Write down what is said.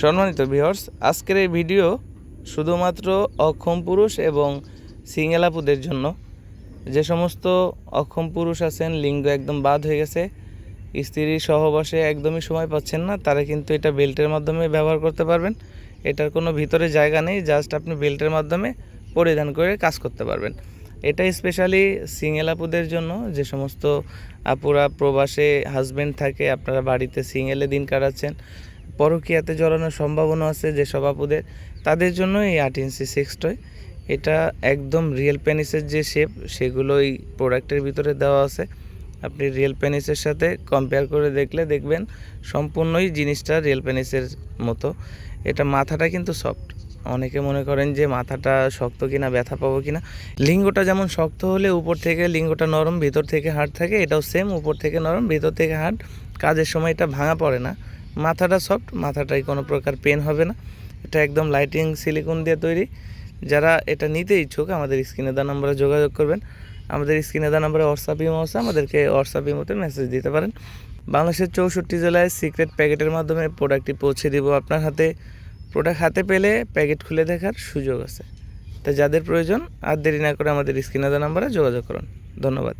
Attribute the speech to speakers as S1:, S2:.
S1: সম্মানিত ভিউয়ার্স আজকের এই ভিডিও শুধুমাত্র অক্ষম পুরুষ এবং সিঙ্গেল আপুদের জন্য। যে সমস্ত অক্ষম পুরুষ আছেন, লিঙ্গ একদম বাদ হয়ে গেছে, স্ত্রী সহবাসে একদমই সময় পাচ্ছেন না, তারা কিন্তু এটা বেল্টের মাধ্যমে ব্যবহার করতে পারবেন। এটার কোনো ভিতরে জায়গা নেই জাস্ট আপনি বেল্টের মাধ্যমে পরিধান করে কাজ করতে পারবেন। এটা স্পেশালি সিঙ্গেল আপুদের জন্য, যে সমস্ত আপুরা প্রবাসে হাজব্যান্ড থাকে, আপনারা বাড়িতে সিঙ্গেলে দিন কাটাচ্ছেন পরকীয়াতে জড়ানোর সম্ভাবনা আছে যে আপুদের। তাদের জন্য এই আট ইঞ্চি সিক্স টয় এটা একদম রিয়েল পেনিসের যে শেপ সেগুলো এই প্রোডাক্টের ভিতরে দেওয়া আছে। আপনি রিয়েল পেনিসের সাথে কম্পেয়ার করে দেখলে দেখবেন সম্পূর্ণই জিনিসটা রিয়েল পেনিসের মতো। এটা মাথাটা কিন্তু সফট অনেকে মনে করেন যে মাথাটা শক্ত কিনা, ব্যথা পাবো কিনা। লিঙ্গটা যেমন শক্ত হলে উপর থেকে লিঙ্গটা নরম, ভিতর থেকে হার্ড থাকে, এটাও সেম উপর থেকে নরম, ভিতর থেকে হার্ড কাজের সময় এটা ভাঙা পড়ে না। মাথাটা সফট মাথাটায় কোনো প্রকার পেন হবে না। এটা একদম লাইটিং সিলিকন দিয়ে তৈরি। যারা এটা নিতে ইচ্ছুক, আমাদের স্ক্রিনে দেওয়া নম্বরে যোগাযোগ করবেন। আমাদের স্ক্রিনে দেওয়া নম্বরে হোয়াটসঅ্যাপ ইমো আছে, আমাদেরকে হোয়াটসঅ্যাপ ইমোতে মেসেজ দিতে পারেন। বাংলাদেশের চৌষট্টি জেলায় সিক্রেট প্যাকেটের মাধ্যমে প্রোডাক্টটি পৌঁছে দিব আপনার হাতে। প্রোডাক্ট হাতে পেলে প্যাকেট খুলে দেখার সুযোগ আছে। তাই যাদের প্রয়োজন, আর দেরি না করে আমাদের স্ক্রিনে দেওয়া নম্বরে যোগাযোগ করুন। ধন্যবাদ।